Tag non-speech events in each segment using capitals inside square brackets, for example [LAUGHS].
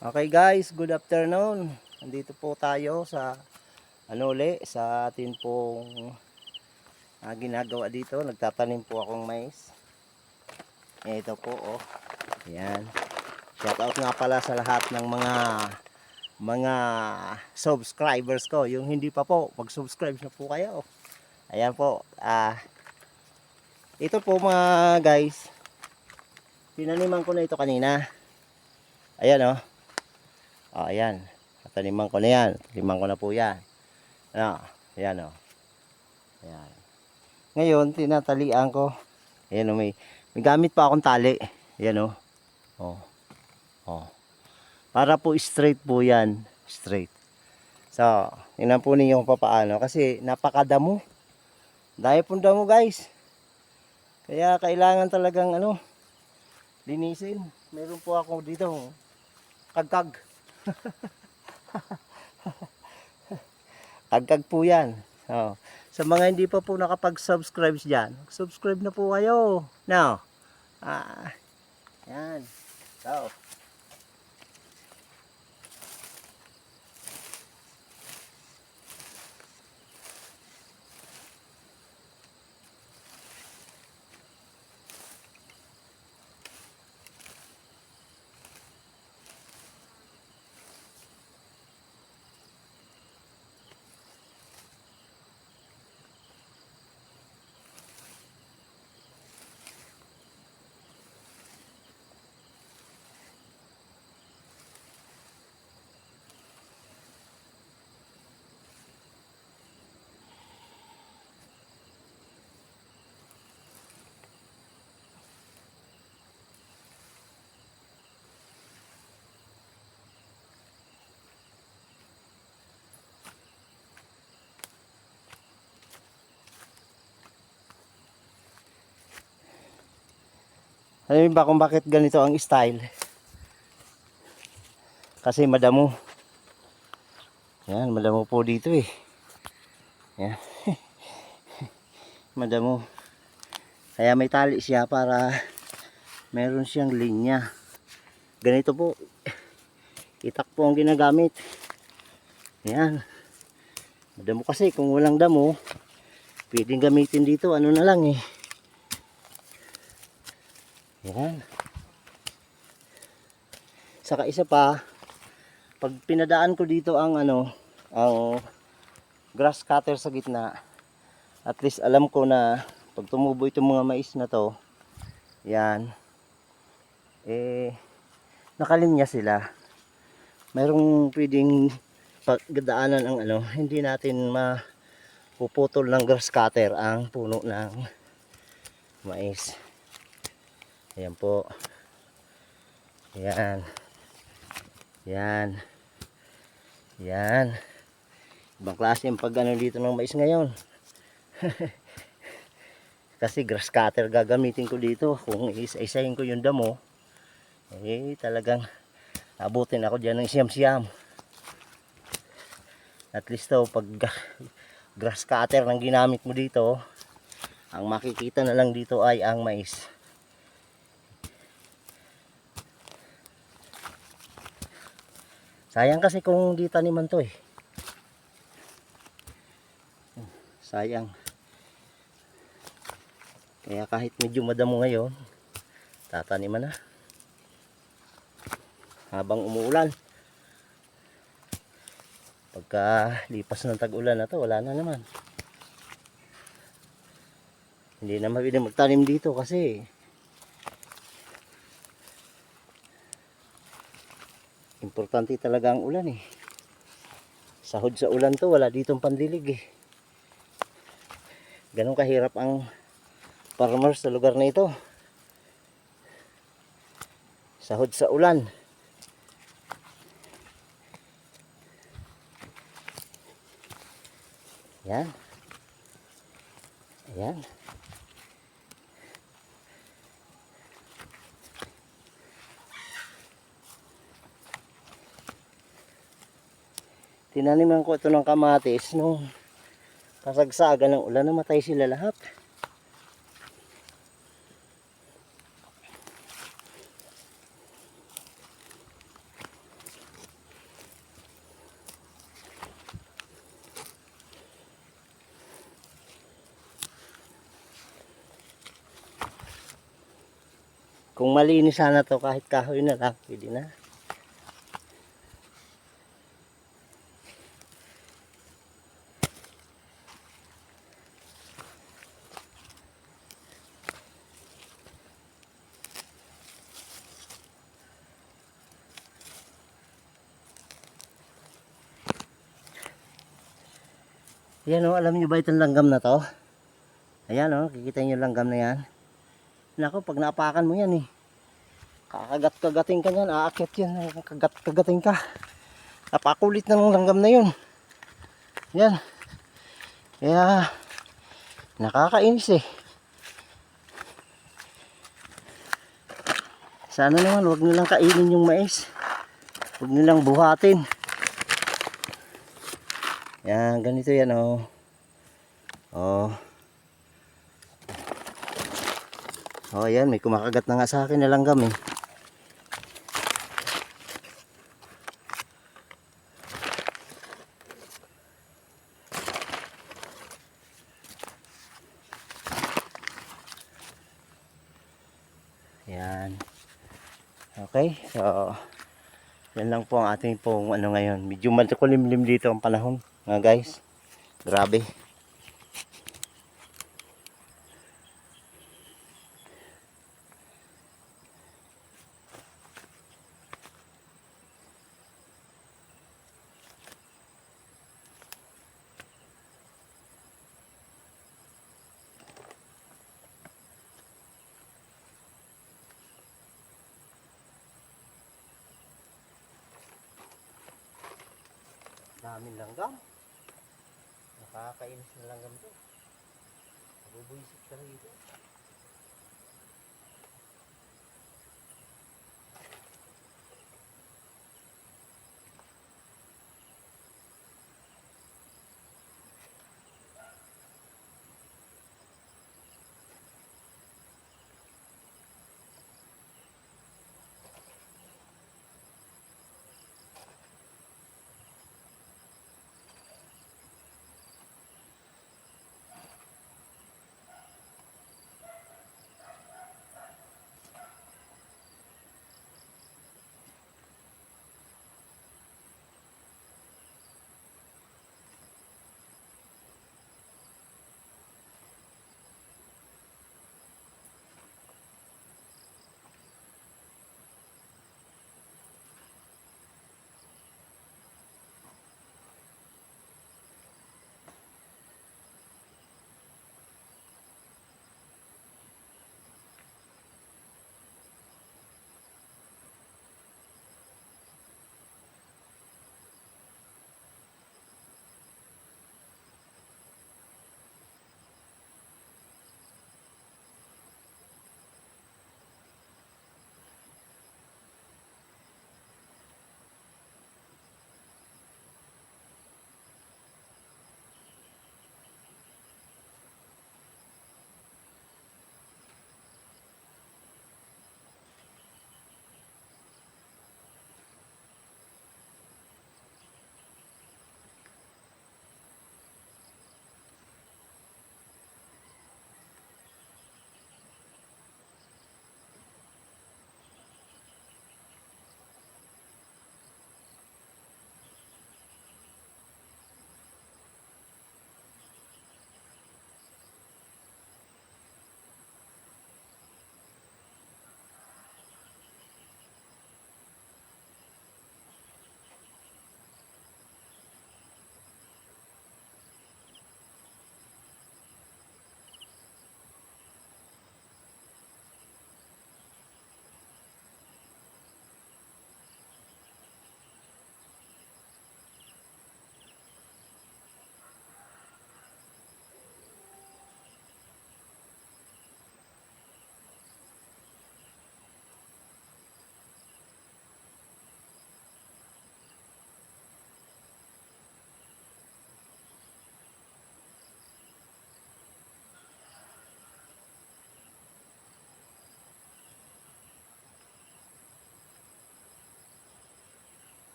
Okay guys, good afternoon. Nandito po tayo sa ano uli, sa atin pong ah, ginagawa dito. Nagtatanim po akong mais. Ito po oh. Yan. Shout out nga pala sa lahat ng mga mga subscribers ko. Yung hindi pa po, mag-subscribe na po kayo. Ayan po. Ah, ito po mga guys. Pinaniman ko na ito kanina. Ayan oh. Oh, ayan. Taniman ko na yan. Taniman ko na po yan. Ano, ayan o. Ayan. Ngayon, tinatalian ko. Ayan o, may, may gamit pa akong tali. Ayan o. Oh. Oh. Para po straight po yan. Straight. So, tingnan po ninyo kung paano. Kasi napakadamo. Dahil pong damo guys. Kaya kailangan talagang ano, linisin. Meron po ako dito. Kagkag. [LAUGHS] Agkag po yan. Oh. Sa mga hindi pa po nakapag-subscribe dyan, subscribe na po kayo. Now, ah, yan. So, alam ba kung bakit ganito ang style? Kasi madamo. Yan, madamo po dito eh. Yan. [LAUGHS] madamo. Kaya may tali siya para meron siyang linya. Ganito po. Itak po ang ginagamit. Yan. Madamo kasi kung walang damo, pwedeng gamitin dito ano na lang eh. Yan. Saka isa pa, pag pinadaan ko dito ang ano, ang grass cutter sa gitna, at least alam ko na pag tumubo itong mga mais na to, yan, eh, nakalinya sila. Mayroong pwedeng pagdaanan ang ano, hindi natin mapuputol ng grass cutter ang puno ng mais. Ayan po. Ayan. Yan. Yan. Ibang klase yung pag ano dito ng mais ngayon. [LAUGHS] Kasi grass cutter gagamitin ko dito. Kung isa-isahin ko yung damo, eh talagang abutin ako dyan ng siyam-siyam. At least to, pag grass cutter ng ginamit mo dito, ang makikita na lang dito ay ang mais. Sayang kasi kung di taniman to eh. Sayang. Kaya kahit medyo madamo ngayon, tataniman na. Habang umuulan. Pagka lipas ng tag-ulan na to, wala na naman. Hindi na mabili magtanim dito kasi importante talaga ang ulan eh. Sahod sa ulan to, wala ditong pandilig eh. Ganun kahirap ang farmers sa lugar na ito. Sahod sa ulan. Yan. Ayan. tinaniman ko ito ng kamatis nung kasagsagan ng ulan namatay sila lahat. Kung malinis sana to kahit kahoy na lang pwede na. Yan o, alam nyo ba itong langgam na to? Ayan o, kikita nyo langgam na yan. Nako, pag naapakan mo yan eh. Kakagat-kagating ka niyan, aakit yan, kagat-kagating ka. Napakulit na ng langgam na yun. Yan. Kaya, nakakainis eh. Sana naman, wag nilang kainin yung mais. Huwag nilang buhatin. Yan, ganito yan oh. Oh. Oh, yan, may kumakagat na nga sa akin na langgam eh. Yan. Okay, so lang po ang ating pong ano ngayon. Medyo makulimlim dito ang panahon, mga guys. Grabe.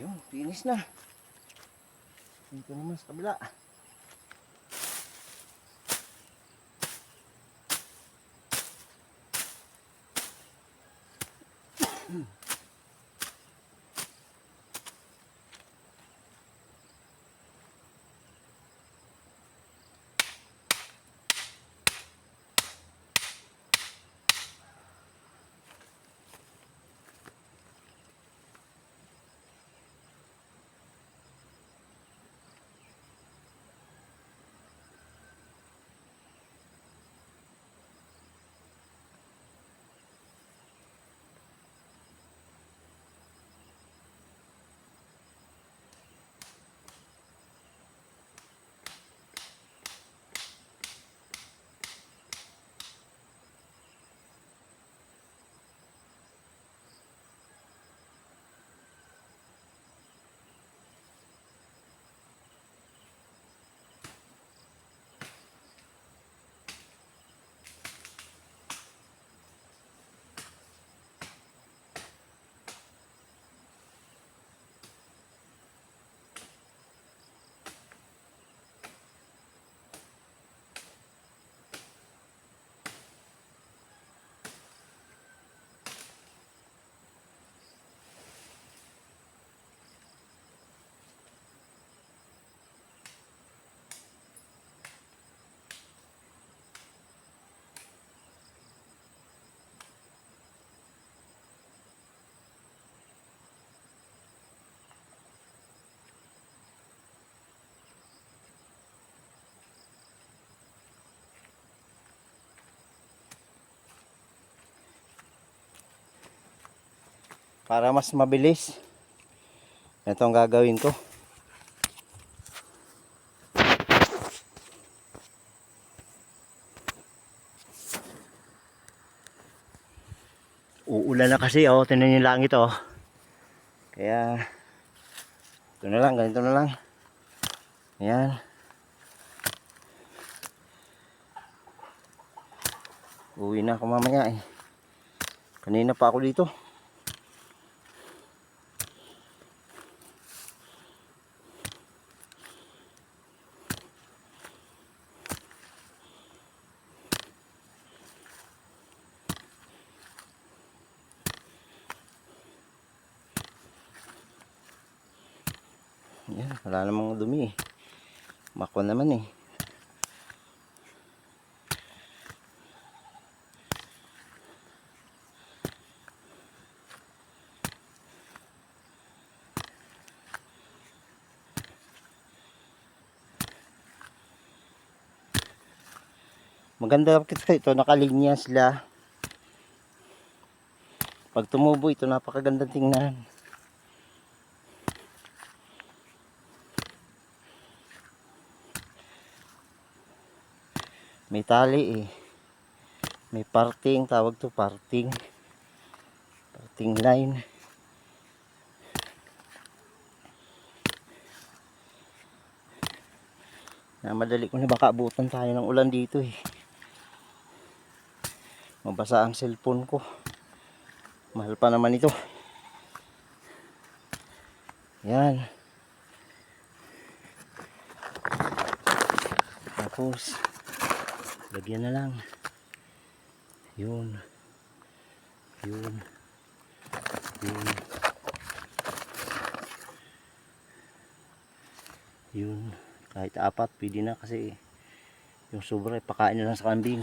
Yun, finish na. Dito naman sa kabila. Para mas mabilis. Ito ang gagawin ko. Uulan na kasi oh, tinan yung langit oh. Kaya ito na lang, ganito na lang. Ayan. Uwi na ako mamaya eh. Kanina pa ako dito. Yan, wala namang dumi eh. Mako naman eh. Maganda kasi ito, nakalinya sila. Pag tumubo ito, napakaganda tingnan. May tali eh. May parting, tawag to parting. Parting line. Na madali ko na baka abutan tayo ng ulan dito eh. Mabasa ang cellphone ko. Mahal pa naman ito. Yan. Tapos, lagyan na lang. Yun. Yun. Yun. Yun. Kahit apat, pwede na kasi yung sobra, ipakain na lang sa kambing.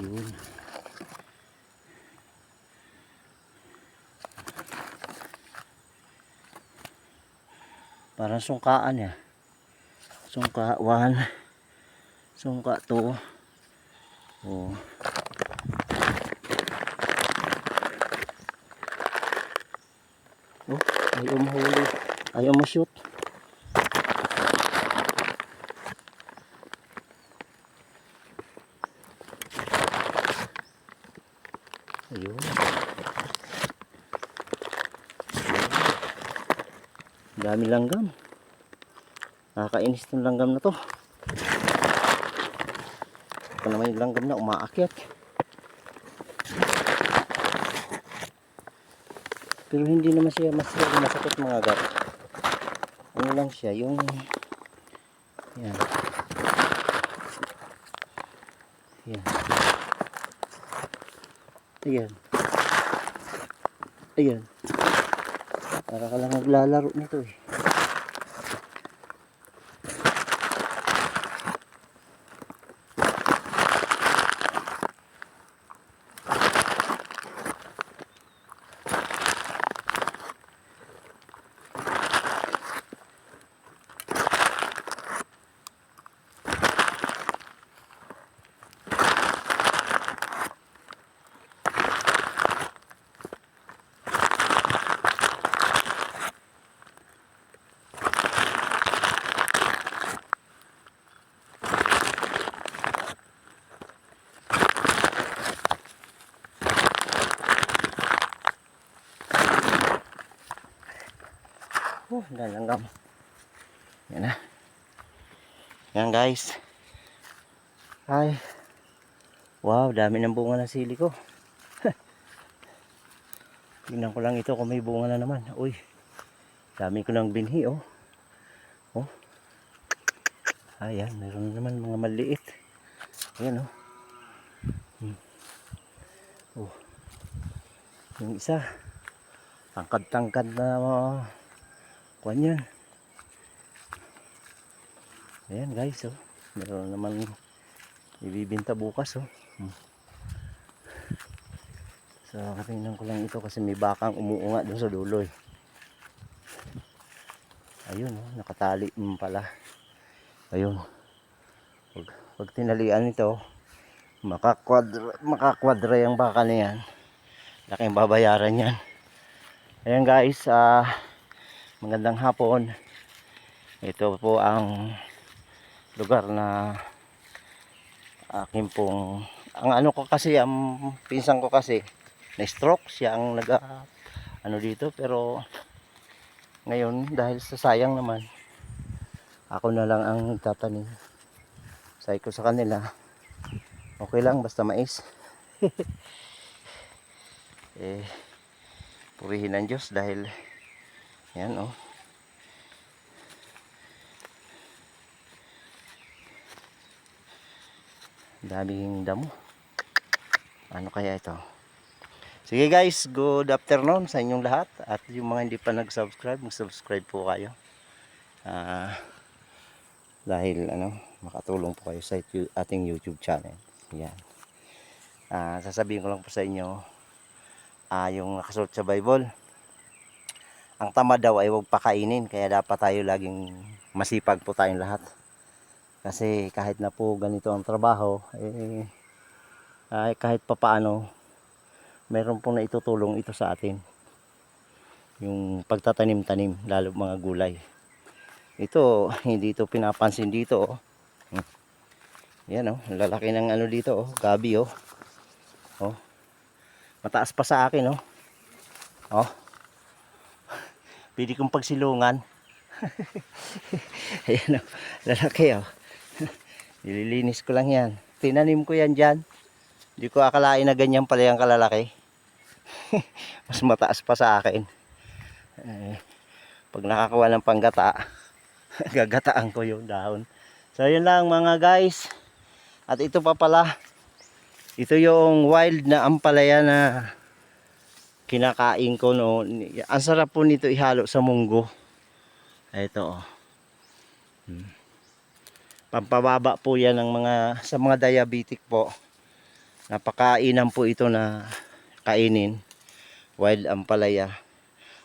Yun. Parang sungkaan ya. Sungka 1. Sungka 2. Oh. Oh, ayaw mahuli. Ayaw mo shoot. Ayun. Dami langgam. Nakakainis tong langgam na to. Ito naman yung langgam na umaakyat. Pero hindi naman siya masyadong masakit mga gat. Ano lang siya, yung... Yan. Yan. Ayan. Ayan. Para ka lang naglalaro nito eh. Oh, lalanggam. Yan na. Yan guys. Ay. Wow, dami ng bunga ng sili ko. [LAUGHS] Tingnan ko lang ito kung may bunga na naman. Uy. Dami ko ng binhi oh. Oh. Ayan, meron na naman mga maliit. Ayan oh. Hmm. Oh. Yung isa. Tangkad-tangkad na mga kuan yan. Ayan guys oh. Meron naman ibibinta bukas oh. Hmm. So katingnan ko lang ito kasi may bakang umuunga doon sa dulo eh. Ayun oh, nakatali mm pala. Ayun. Pag, pag tinalian ito, makakwadra, makakwadra yung baka na yan. Laking babayaran yan. Ayan guys, ah magandang hapon. Ito po ang lugar na akin pong ang ano ko kasi ang pinsan ko kasi na stroke siya ang nag ano dito. Pero ngayon dahil sa sayang naman ako na lang ang tatanim. Say ko sa kanila okay lang basta mais. [LAUGHS] Eh purihin ang Diyos dahil yan oh. Daming damo. Ano kaya ito? Sige guys. Good afternoon sa inyong lahat. At yung mga hindi pa nag-subscribe mag-subscribe po kayo. Ah, dahil ano makatulong po kayo sa ating youtube channel. Yan. Ah, sasabihin ko lang po sa inyo ah, yung nakasulat sa bible ang tamad daw ay huwag pakainin kaya dapat tayo laging masipag po tayong lahat kasi kahit na po ganito ang trabaho, eh, ay kahit papaano, meron pong naitutulong ito sa atin. Yung pagtatanim-tanim, lalo mga gulay. Ito, hindi ito pinapansin dito. Oh. Yan oh, lalaki ng ano dito oh, gabi oh. Oh. Mataas pa sa akin oh. Oh. Pwede kong pagsilungan. [LAUGHS] Ayan oh, lalaki oh. [LAUGHS] Nililinis ko lang yan. Tinanim ko yan dyan. Hindi ko akalain na ganyan pala yung kalalaki. [LAUGHS] Mas mataas pa sa akin. Eh, pag nakakuha ng panggata, gagataan ko yung dahon. So yun lang mga guys. At ito pa pala. Ito yung wild na ampalaya na kinakain ko no. Ang sarap po nito ihalo sa munggo. Ito oh. Hmm. Pampababa po yan ng mga sa mga diabetic po. Napakainan po ito na kainin. Wild ampalaya.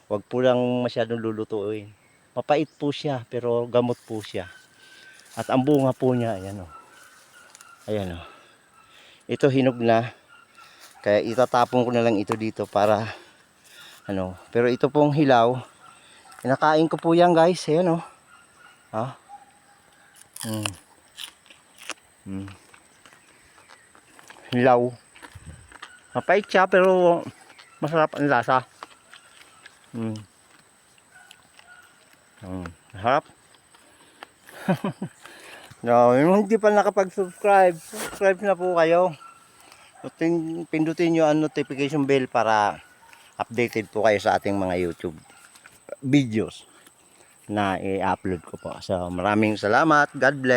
Huwag po lang masyadong lulutuin. Mapait po siya pero gamot po siya. At ang bunga po niya, ayan o. Ayan o. Ito hinog na. Kaya itatapon ko na lang ito dito para ano. Pero ito pong hilaw. Kinakain ko po yan guys. Ayan o. Ha? Hmm. Hmm. Hilaw. Mapait siya pero masarap ang lasa. Hmm. Hmm. Masarap. [LAUGHS] no, hindi pa nakapag-subscribe, subscribe na po kayo. Pindutin, nyo ang notification bell para updated po kayo sa ating mga YouTube videos na i-upload ko po. So maraming salamat. God bless.